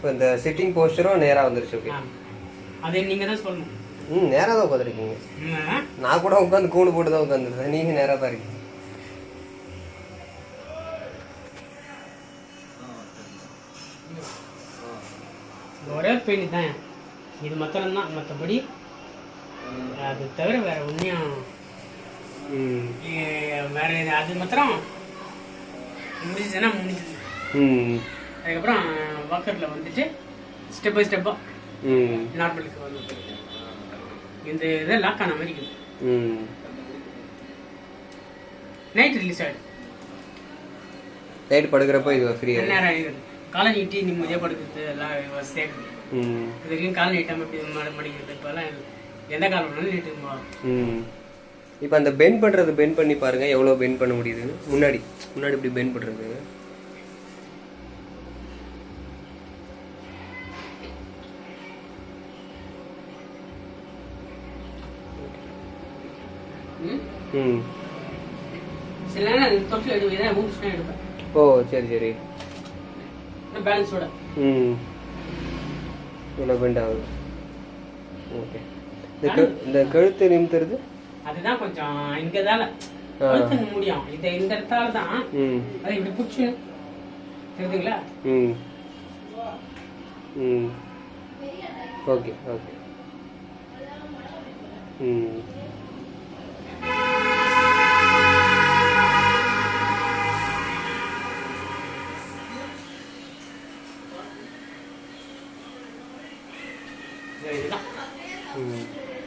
இப்போ இந்த சிட்டிங் போஸ்டரும் நேராக வந்துருச்சு ஓகே. அதை நீங்க தான் சொல்லணும். ம் நேராக தான் உட்காந்துருக்கீங்க. நான் கூட உட்காந்து கூண்டு போட்டு தான் உட்காந்துருக்கேன் நீங்கள் நேராக தான் இருக்கீங்க ஒரே பெயிண்ட் தான். இது மாத்திரம் தான் மற்றபடி அது தவிர வேற ஒன்றும் ம். வேற அது மாத்திரம் முடிஞ்சுச்சுன்னா முடிஞ்சுது. ம். அதுக்கப்புறம் வாக்கரில் வந்துட்டு ஸ்டெப் பை ஸ்டெப்பாக நார்மலுக்கு வந்து இந்த இதை லாக் ஆன மாதிரி இருக்குது. ம். நைட் ரிலீஸ் ஆகிடும் நைட்டு படுக்கிறப்ப இது ஃப்ரீயாக நேரம் ஆகிடுது காலை நீட்டி நிம்மதியாக படுக்கிறது எல்லாம் ம். இது வரைக்கும் கால் நீட்டாமல் எப்படி மட மடிக்கிறது இப்போல்லாம் எந்த காலம் நீட்டு போகலாம். ம். இப்போ அந்த பெண்ட் பண்ணுறது பெண்ட் பண்ணி பாருங்க எவ்வளோ பெண்ட் பண்ண முடியுது முன்னாடி முன்னாடி இப்படி பெண்ட் பண்ணுறது சில நேரம் அது தொட்டில் எடுப்பேன். ஓ சரி சரி. பேலன்ஸோட ம். இவ்வளோ பெண்ட் ஆகுது. ஓகே. இந்த கழு- இந்த கழுத்து நிமித்துறது? அதுதான் கொஞ்சம் இங்கே தால ஆ. முடியும். இந்த இந்த இடத்தால தான் அது இப்படி பிடிச்சி தெரியுதுங்களா? ம். ம். Okay okay. ம். 嗯。